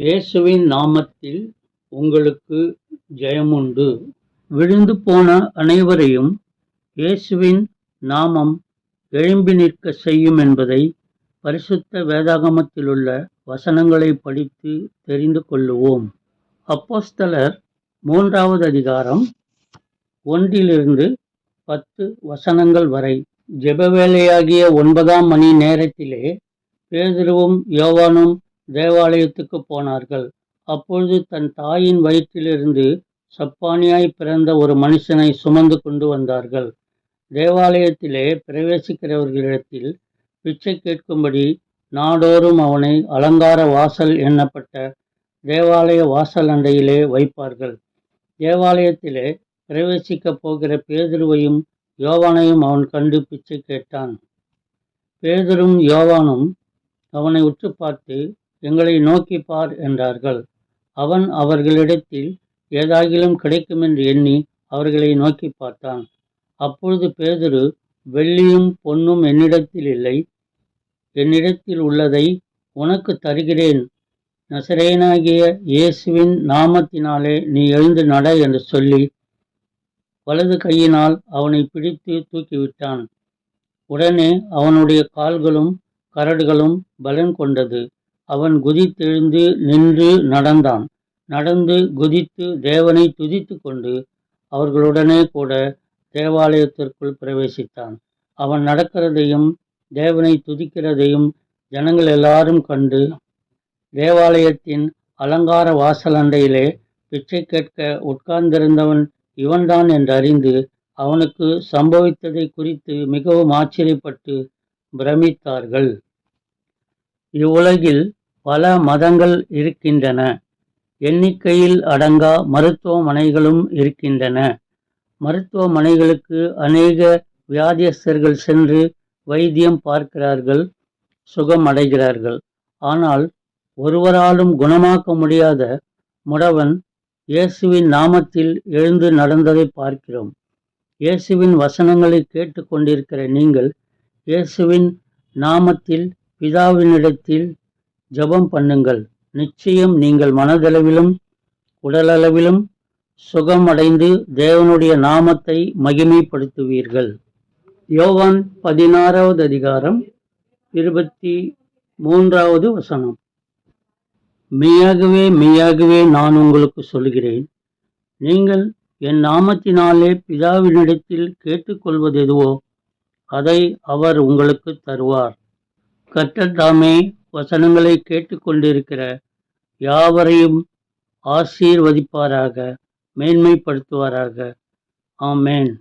இயேசுவின் நாமத்தில் உங்களுக்கு ஜெயமுண்டு. விழுந்து போன அனைவரையும் இயேசுவின் நாமம் எழும்பி நிற்க செய்யும் என்பதை பரிசுத்த வேதாகமத்திலுள்ள வசனங்களை படித்து தெரிந்து கொள்ளுவோம். அப்போஸ்தலர் மூன்றாவது அதிகாரம் ஒன்றிலிருந்து பத்து வசனங்கள் வரை. ஜெபவேலையாகிய ஒன்பதாம் மணி நேரத்திலே பேதுருவும் யோவானும் தேவாலயத்துக்கு போனார்கள். அப்பொழுது தன் தாயின் வயிற்றிலிருந்து சப்பானியாய் பிறந்த ஒரு மனுஷனை சுமந்து கொண்டு வந்தார்கள். தேவாலயத்திலே பிரவேசிக்கிறவர்களிடத்தில் பிச்சை கேட்கும்படி நாடோறும் அவனை அலங்கார வாசல் எண்ணப்பட்ட தேவாலய வாசல் அண்டையிலே வைப்பார்கள். தேவாலயத்திலே பிரவேசிக்கப் போகிற பேதுருவையும் யோவானையும் அவன் கண்டு பிச்சை கேட்டான். பேதரும் யோவானும் அவனை உற்று பார்த்து எங்களை நோக்கி பார் என்றார்கள். அவன் அவர்களிடத்தில் ஏதாகிலும் கிடைக்கும் என்று எண்ணி அவர்களை நோக்கி பார்த்தான். அப்பொழுது பேதுரு வெள்ளியும் பொன்னும் என்னிடத்தில் இல்லை. என்னிடத்தில் உள்ளதை உனக்கு தருகிறேன். நசரேனாகிய இயேசுவின் நாமத்தினாலே நீ எழுந்து நட என்று சொல்லி வலது கையினால் அவனை பிடித்து தூக்கிவிட்டான். உடனே அவனுடைய கால்களும் கரடுகளும் பலன் கொண்டது. அவன் குதித்தெழுந்து நின்று நடந்தான். நடந்து குதித்து தேவனை துதித்து கொண்டு அவர்களுடனே கூட தேவாலயத்திற்குள் பிரவேசித்தான். அவன் நடக்கிறதையும் தேவனை துதிக்கிறதையும் ஜனங்கள் எல்லாரும் கண்டு தேவாலயத்தின் அலங்கார வாசல் அண்டையிலே பிச்சை கேட்க உட்கார்ந்திருந்தவன் இவன்தான் என்று அறிந்து அவனுக்கு சம்பவித்ததை குறித்து மிகவும் ஆச்சரியப்பட்டு பிரமித்தார்கள். இவ்வுலகில் பல மதங்கள் இருக்கின்றன. எண்ணிக்கையில் அடங்கா மருத்துவமனைகளும் இருக்கின்றன. மருத்துவமனைகளுக்கு அநேக வியாதியஸ்தர்கள் சென்று வைத்தியம் பார்க்கிறார்கள் சுகம் அடைகிறார்கள் ஆனால் ஒருவராலும் குணமாக்க முடியாத முடவன் இயேசுவின் நாமத்தில் எழுந்து நடந்ததை பார்க்கிறோம். இயேசுவின் வசனங்களை கேட்டுக்கொண்டிருக்கிற நீங்கள் இயேசுவின் நாமத்தில் பிதாவினிடத்தில் ஜெபம் பண்ணுங்கள். நிச்சயம் நீங்கள் மனதளவிலும் உடலளவிலும் சுகமடைந்து தேவனுடைய நாமத்தை மகிமைப்படுத்துவீர்கள். யோவான் பதினாறாவது அதிகாரம் இருபத்தி மூன்றாவது வசனம். மெய்யாகவே மெய்யாகவே நான் உங்களுக்கு சொல்கிறேன் நீங்கள் என் நாமத்தினாலே பிதாவினிடத்தில் கேட்டுக்கொள்வது எதுவோ அதை அவர் உங்களுக்கு தருவார். கட்டத்தாமே வசனங்களை கேட்டுக்கொண்டிருக்கிற யாவரையும் ஆசீர்வதிப்பாராக மேன்மைப்படுத்துவாராக. ஆமேன்.